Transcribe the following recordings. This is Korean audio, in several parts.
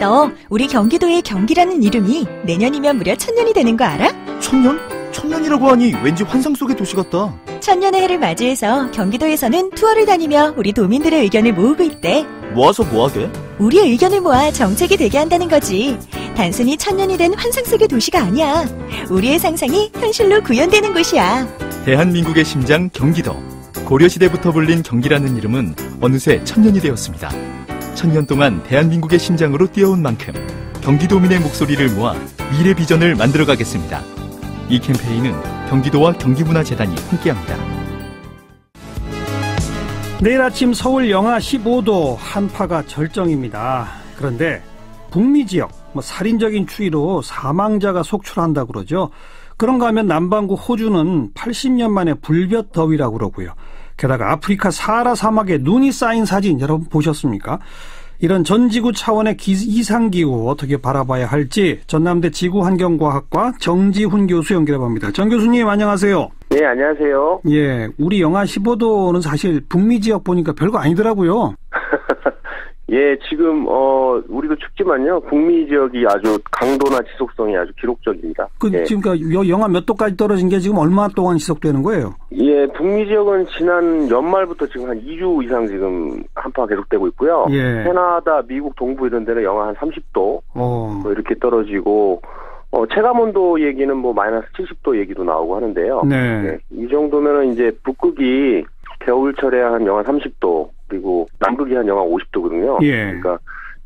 너 우리 경기도의 경기라는 이름이 내년이면 무려 천년이 되는 거 알아? 천년? 천년이라고 하니 왠지 환상 속의 도시 같다. 천년의 해를 맞이해서 경기도에서는 투어를 다니며 우리 도민들의 의견을 모으고 있대. 모아서 뭐하게? 우리의 의견을 모아 정책이 되게 한다는 거지. 단순히 천년이 된 환상 속의 도시가 아니야. 우리의 상상이 현실로 구현되는 곳이야. 대한민국의 심장 경기도. 고려시대부터 불린 경기라는 이름은 어느새 천년이 되었습니다. 천년 동안 대한민국의 심장으로 뛰어온 만큼 경기도민의 목소리를 모아 미래 비전을 만들어 가겠습니다. 이 캠페인은 경기도와 경기문화재단이 함께합니다. 내일 아침 서울 영하 15도 한파가 절정입니다. 그런데 북미 지역 뭐 살인적인 추위로 사망자가 속출한다 그러죠. 그런가 하면 남반구 호주는 80년 만에 불볕 더위라고 그러고요. 게다가 아프리카 사하라 사막에 눈이 쌓인 사진 여러분 보셨습니까? 이런 전 지구 차원의 이상기후 어떻게 바라봐야 할지 전남대 지구환경과학과 정지훈 교수 연결해 봅니다. 정 교수님 안녕하세요. 네, 안녕하세요. 예, 우리 영하 15도는 사실 북미 지역 보니까 별거 아니더라고요. 예, 지금 어 우리도 춥지만요. 북미 지역이 아주 강도나 지속성이 아주 기록적입니다. 그 예. 지금 그러니까 영하 몇 도까지 떨어진 게 지금 얼마 동안 지속되는 거예요? 예, 북미 지역은 지난 연말부터 지금 한 2주 이상 지금 한파가 계속되고 있고요. 예. 캐나다, 미국 동부 이런 데는 영하 한 30도 어. 뭐 이렇게 떨어지고 어 체감 온도 얘기는 뭐 마이너스 70도 얘기도 나오고 하는데요. 네. 예, 이 정도면은 이제 북극이 겨울철에 한 영하 30도 그리고 남극이 한 영하 50도거든요. 예. 그러니까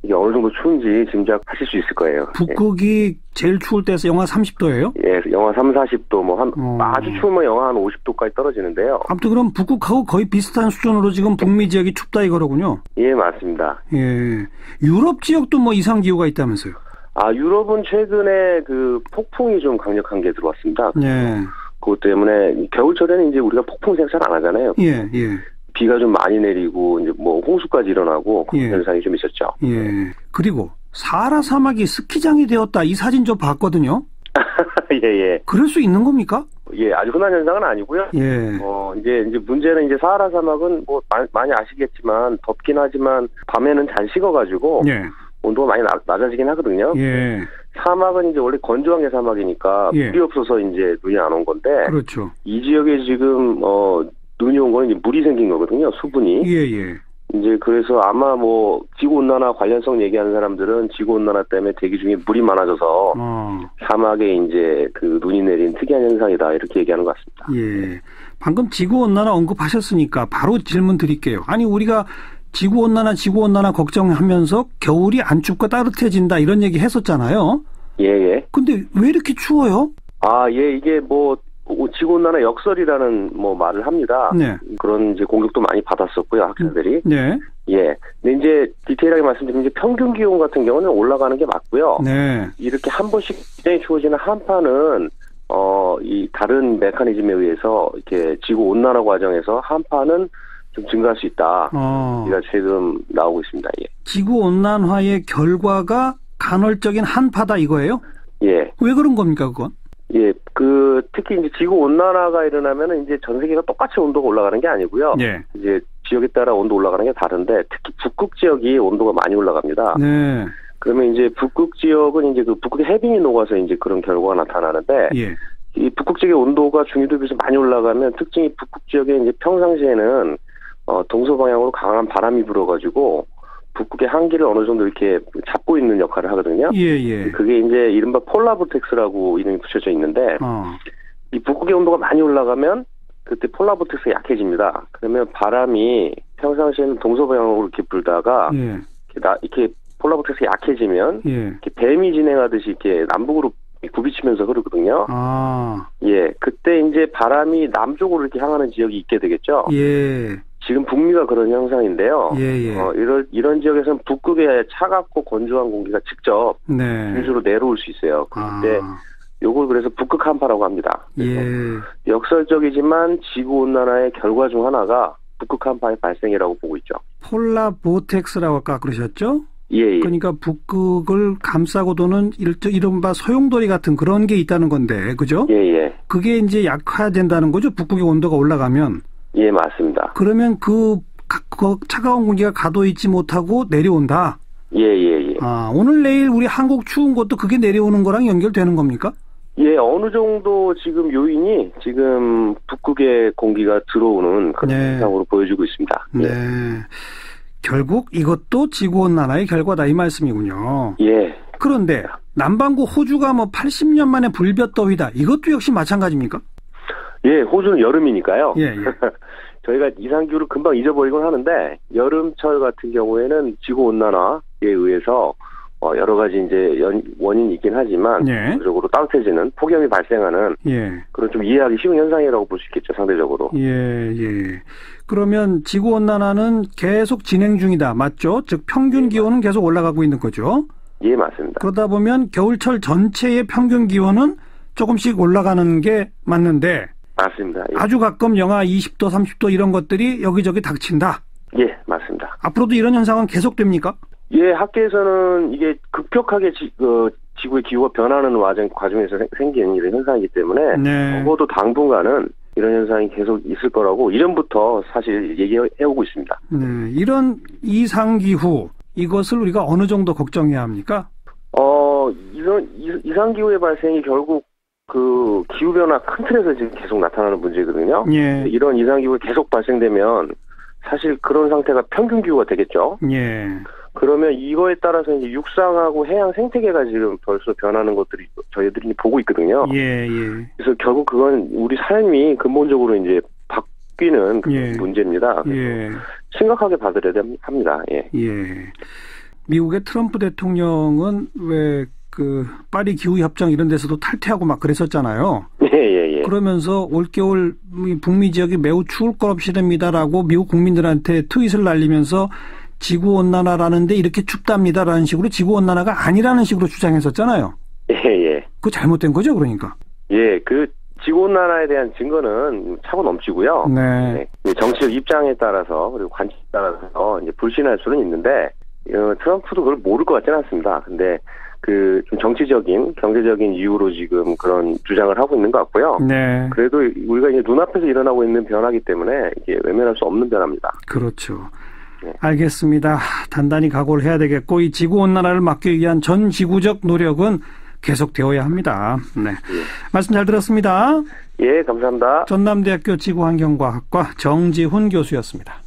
이게 어느 정도 추운지 짐작하실 수 있을 거예요. 북극이 제일 추울 때에서 영하 30도예요? 예, 예, 영하 3, 40도 뭐한 어. 아주 추우면 영하 한 50도까지 떨어지는데요. 아무튼 그럼 북극하고 거의 비슷한 수준으로 지금 북미 지역이 춥다 이거로군요. 예, 맞습니다. 예. 유럽 지역도 뭐 이상 기후가 있다면서요? 아, 유럽은 최근에 그 폭풍이 좀 강력한 게 들어왔습니다. 예. 그것 때문에 겨울철에는 이제 우리가 폭풍 생각 잘 안 하잖아요. 예, 예. 비가 좀 많이 내리고 이제 뭐 홍수까지 일어나고 그런 예. 현상이 좀 있었죠. 예. 그리고 사하라 사막이 스키장이 되었다 이 사진 좀 봤거든요. 예, 예. 그럴 수 있는 겁니까? 예, 아주 흔한 현상은 아니고요. 예. 어, 이제, 이제 문제는 이제 사하라 사막은 뭐 마- 많이 아시겠지만 덥긴 하지만 밤에는 잘 식어가지고 예. 온도가 많이 낮, 낮아지긴 하거든요. 예. 사막은 이제 원래 건조한 게 사막이니까 예. 물이 없어서 이제 눈이 안 온 건데 그렇죠. 이 지역에 지금 어눈 이 이제 물이 생긴 거거든요. 수분이. 예, 예. 이제 그래서 아마 뭐 지구 온난화 관련성 얘기하는 사람들은 지구 온난화 때문에 대기 중에 물이 많아져서 어. 사막에 이제 그 눈이 내린 특이한 현상이다 이렇게 얘기하는 것 같습니다. 예. 방금 지구 온난화 언급하셨으니까 바로 질문 드릴게요. 아니, 우리가 지구 온난화, 지구 온난화 걱정하면서 겨울이 안 춥고 따뜻해진다 이런 얘기 했었잖아요. 예, 예. 근데 왜 이렇게 추워요? 아, 예, 이게 뭐 지구 온난화 역설이라는 뭐 말을 합니다. 네. 그런 이제 공격도 많이 받았었고요, 학생들이. 네. 예. 근데 이제 디테일하게 말씀드리면 이제 평균 기온 같은 경우는 올라가는 게 맞고요. 네. 이렇게 한 번씩 굉장히 추워지는 한파는 어, 이 다른 메커니즘에 의해서 이렇게 지구 온난화 과정에서 한파는 좀 증가할 수 있다. 어. 얘가 최근 나오고 있습니다. 예. 지구 온난화의 결과가 간헐적인 한파다 이거예요? 예. 왜 그런 겁니까, 그건? 예. 그 특히 이제 지구 온난화가 일어나면은 이제 전 세계가 똑같이 온도가 올라가는 게 아니고요. 예. 이제 지역에 따라 온도 올라가는 게 다른데 특히 북극 지역이 온도가 많이 올라갑니다. 네. 그러면 이제 북극 지역은 이제 그 북극 해빙이 녹아서 이제 그런 결과가 나타나는데 예. 이 북극 지역의 온도가 중위도에 비해서 많이 올라가면 특징이 북극 지역에 이제 평상시에는 어, 동서 방향으로 강한 바람이 불어가지고 북극의 한기를 어느 정도 이렇게 잡고 있는 역할을 하거든요. 예, 예. 그게 이제 이른바 폴라보텍스라고 이름이 붙여져 있는데 어. 이 북극의 온도가 많이 올라가면 그때 폴라보텍스가 약해집니다. 그러면 바람이 평상시에는 동서 방향으로 이렇게 불다가 예. 이렇게, 나- 이렇게 폴라보텍스가 약해지면 예. 이렇게 뱀이 진행하듯이 이렇게 남북으로 굽이치면서 흐르거든요. 아. 예, 그때 이제 바람이 남쪽으로 이렇게 향하는 지역이 있게 되겠죠. 예. 지금 북미가 그런 형상인데요. 예, 예. 어, 이런 이런 지역에서는 북극의 차갑고 건조한 공기가 직접 네. 유주로 내려올 수 있어요. 그때 아. 요걸 그래서 북극 한파라고 합니다. 예. 역설적이지만 지구 온난화의 결과 중 하나가 북극 한파의 발생이라고 보고 있죠. 폴라 보텍스라고 아까 그러셨죠? 예, 예. 그러니까 북극을 감싸고 도는 일- 이른바 소용돌이 같은 그런 게 있다는 건데, 그죠? 예, 예. 그게 이제 약화된다는 거죠? 북극의 온도가 올라가면. 예, 맞습니다. 그러면 그, 가- 그 차가운 공기가 가도 있지 못하고 내려온다. 예, 예, 예. 아, 오늘 내일 우리 한국 추운 것도 그게 내려오는 거랑 연결되는 겁니까? 예, 어느 정도 지금 요인이 지금 북극의 공기가 들어오는 그런 네. 현상으로 보여지고 있습니다. 네. 결국 이것도 지구온난화의 결과다 이 말씀이군요. 예. 그런데 남반구 호주가 뭐 80년 만에 불볕더위다. 이것도 역시 마찬가지입니까? 예, 호주는 여름이니까요. 예, 예. 저희가 이상기후를 금방 잊어버리곤 하는데 여름철 같은 경우에는 지구 온난화에 의해서 어, 여러 가지 이제 연- 원인이 있긴 하지만 예. 전체적으로 따뜻해지는 폭염이 발생하는 예. 그런 좀 이해하기 쉬운 현상이라고 볼 수 있겠죠 상대적으로. 예, 예. 그러면 지구 온난화는 계속 진행 중이다. 맞죠? 즉 평균 기온은 계속 올라가고 있는 거죠. 예, 맞습니다. 그러다 보면 겨울철 전체의 평균 기온은 조금씩 올라가는 게 맞는데 맞습니다. 예, 아주 가끔 영하 20도, 30도 이런 것들이 여기저기 닥친다. 예, 맞습니다. 앞으로도 이런 현상은 계속됩니까? 예, 학계에서는 이게 급격하게 지, 그 지구의 기후가 변하는 과정, 과정에서 생- 생기는 이런 현상이기 때문에 네. 적어도 당분간은 이런 현상이 계속 있을 거라고 이전부터 사실 얘기해오고 있습니다. 네. 이런 이상 기후 이것을 우리가 어느 정도 걱정해야 합니까? 어, 이런 이- 이상기후의 발생이 결국 그 기후 변화 큰 틀에서 지금 계속 나타나는 문제거든요. 예. 이런 이상 기후가 계속 발생되면 사실 그런 상태가 평균 기후가 되겠죠. 예. 그러면 이거에 따라서 이제 육상하고 해양 생태계가 지금 벌써 변하는 것들이 저희들이 보고 있거든요. 예, 예. 그래서 결국 그건 우리 삶이 근본적으로 이제 바뀌는 그 예. 문제입니다. 예. 심각하게 됩- 합니다. 예. 예. 미국의 트럼프 대통령은 왜 그 파리 기후 협정 이런 데서도 탈퇴하고 막 그랬었잖아요. 예, 예, 예. 그러면서 올겨울 이 북미 지역이 매우 추울 것 없이 됩니다라고 미국 국민들한테 트윗을 날리면서 지구 온난화라는데 이렇게 춥답니다라는 식으로 지구 온난화가 아니라는 식으로 주장했었잖아요. 예, 예. 그거 잘못된 거죠, 그러니까. 예, 그 지구 온난화에 대한 증거는 차고 넘치고요. 네. 네, 정치적 입장에 따라서 그리고 관점에 따라서 이제 불신할 수는 있는데 어, 트럼프도 그걸 모를 것 같지는 않습니다. 근데 그 좀 정치적인 경제적인 이유로 지금 그런 주장을 하고 있는 것 같고요. 네. 그래도 우리가 이제 눈앞에서 일어나고 있는 변화기 때문에 이게 외면할 수 없는 변화입니다. 그렇죠. 네. 알겠습니다. 단단히 각오를 해야 되겠고 이 지구 온난화를 막기 위한 전 지구적 노력은 계속되어야 합니다. 네. 말씀 잘 들었습니다. 예, 감사합니다. 전남대학교 지구환경과학과 정지훈 교수였습니다.